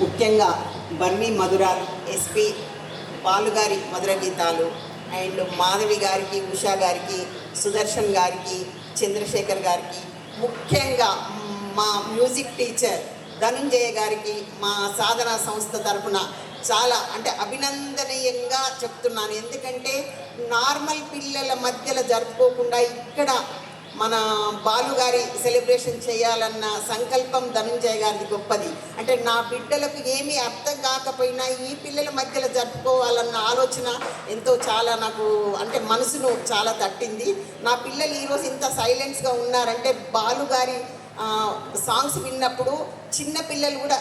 ముఖ్యంగా బర్మీ మధుర ఎస్పి బాలుగారి మధుర గీతాలు అండ్ మాధవి గారికి ఉషా గారికి సుదర్శన్ గారికి చంద్రశేఖర్ గారికి ముఖ్యంగా మా మ్యూజిక్ టీచర్ ధనుంజయ గారికి మా సాధన సంస్థ తరఫున చాలా అంటే అభినందనీయంగా చెప్తున్నాను. ఎందుకంటే నార్మల్ పిల్లల మధ్యలో జరుపుకోకుండా ఇక్కడ మన బాలుగారి సెలబ్రేషన్ చేయాలన్న సంకల్పం ధనుంజయ గారిది గొప్పది. అంటే నా బిడ్డలకు ఏమీ అర్థం కాకపోయినా ఈ పిల్లల మధ్యలో జరుపుకోవాలన్న ఆలోచన ఎంతో చాలా నాకు అంటే మనసును చాలా తట్టింది. నా పిల్లలు ఈరోజు ఇంత సైలెన్స్గా ఉన్నారంటే బాలుగారి సాంగ్స్ విన్నప్పుడు చిన్న పిల్లలు కూడా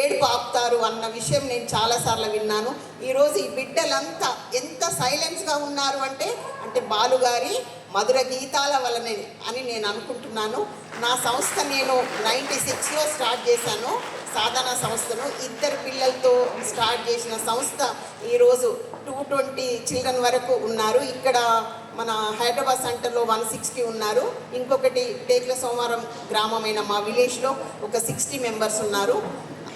ఏడుపు ఆపుతారు అన్న విషయం నేను చాలాసార్లు విన్నాను. ఈరోజు ఈ బిడ్డలంతా ఎంత సైలెన్స్గా ఉన్నారు అంటే అంటే బాలుగారి మధుర గీతాల వలనే అని నేను అనుకుంటున్నాను. నా సంస్థ నేను నైంటీ సిక్స్లో స్టార్ట్ చేశాను. సాధన సంస్థను. ఇద్దరు పిల్లలతో స్టార్ట్ చేసిన సంస్థ ఈరోజు టూ ట్వంటీ చిల్డ్రన్ వరకు ఉన్నారు. ఇక్కడ మన హైదరాబాద్ సెంటర్లో వన్ సిక్స్టీ ఉన్నారు. ఇంకొకటి టేక్ల సోమవారం గ్రామమైన మా విలేజ్లో ఒక సిక్స్టీ మెంబర్స్ ఉన్నారు.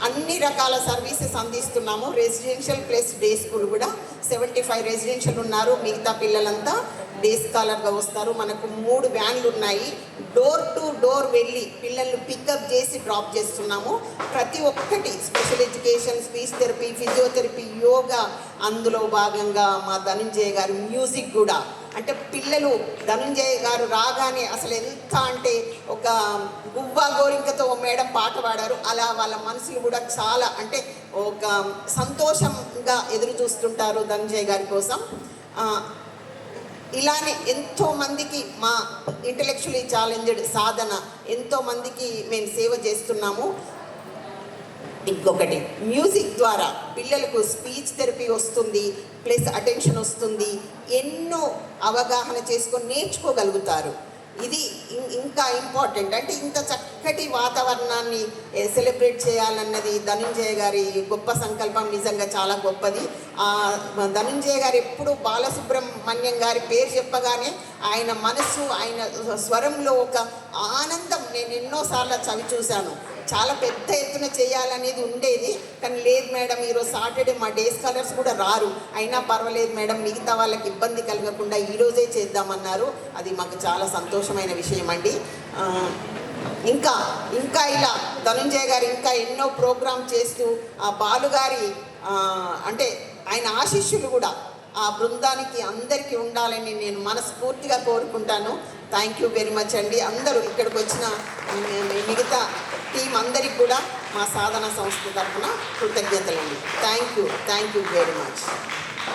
అన్ని రకాల సర్వీసెస్ అందిస్తున్నాము. రెసిడెన్షియల్ ప్లస్ డే స్కూల్ కూడా సెవెంటీ ఫైవ్ రెసిడెన్షియల్ ఉన్నారు. మిగతా పిల్లలంతా డే స్కాలర్గా వస్తారు. మనకు మూడు వ్యాన్లు ఉన్నాయి. డోర్ టు డోర్ వెళ్ళి పిల్లల్ని పికప్ చేసి డ్రాప్ చేస్తున్నాము. ప్రతి ఒక్కటి special education speech therapy physiotherapy yoga అందులో భాగంగా మా ధనంజయ గారి మ్యూజిక్ కూడా. అంటే పిల్లలు ధనంజయ గారు రాగానే అసలు ఎంత అంటే ఒక గువ్వ గోరింకతో మేడం పాట పాడారు. అలా వాళ్ళ మనసులు కూడా చాలా అంటే ఒక సంతోషంగా ఎదురు చూస్తుంటారు ధనంజయ గారి కోసం. ఇలానే ఎంతో మందికి మా ఇంటలెక్చువలీ ఛాలెంజ్డ్ సాధన ఎంతో మందికి మేము సేవ చేస్తున్నాము. ఇంకొకటి మ్యూజిక్ ద్వారా పిల్లలకు స్పీచ్ థెరపీ వస్తుంది ప్లస్ అటెన్షన్ వస్తుంది ఎన్నో అవగాహన చేసుకొని నేర్చుకోగలుగుతారు. ఇది ఇంకా ఇంపార్టెంట్. అంటే ఇంత చక్కటి వాతావరణాన్ని సెలబ్రేట్ చేయాలన్నది ధనుంజయ గారి గొప్ప సంకల్పం నిజంగా చాలా గొప్పది. ధనుంజయ గారు ఎప్పుడు బాలసుబ్రహ్మణ్యం గారి పేరు చెప్పగానే ఆయన మనస్సు ఆయన స్వరంలో ఒక ఆనందం నేను ఎన్నోసార్లు చవి చూశాను. చాలా పెద్ద ఎత్తున చేయాలనేది ఉండేది. కానీ లేదు మేడం ఈరోజు సాటర్డే మా డే స్కాలర్స్ కూడా రారు. అయినా పర్వాలేదు మేడం మిగతా వాళ్ళకి ఇబ్బంది కలగకుండా ఈరోజే చేద్దామన్నారు. అది మాకు చాలా సంతోషమైన విషయం అండి. ఇంకా ఇంకా ఇలా ధనుంజయ గారు ఇంకా ఎన్నో ప్రోగ్రామ్ చేస్తూ ఆ బాలుగారి అంటే ఆయన ఆశిష్యులు కూడా ఆ బృందానికి అందరికీ ఉండాలని నేను మనస్ఫూర్తిగా కోరుకుంటాను. థ్యాంక్ యూ వెరీ మచ్ అండి. అందరూ ఇక్కడికి వచ్చిన మిగతా టీం అందరికి కూడా మా సాధన సంస్థ తరఫున కృతజ్ఞతలండి. Thank you thank you very much.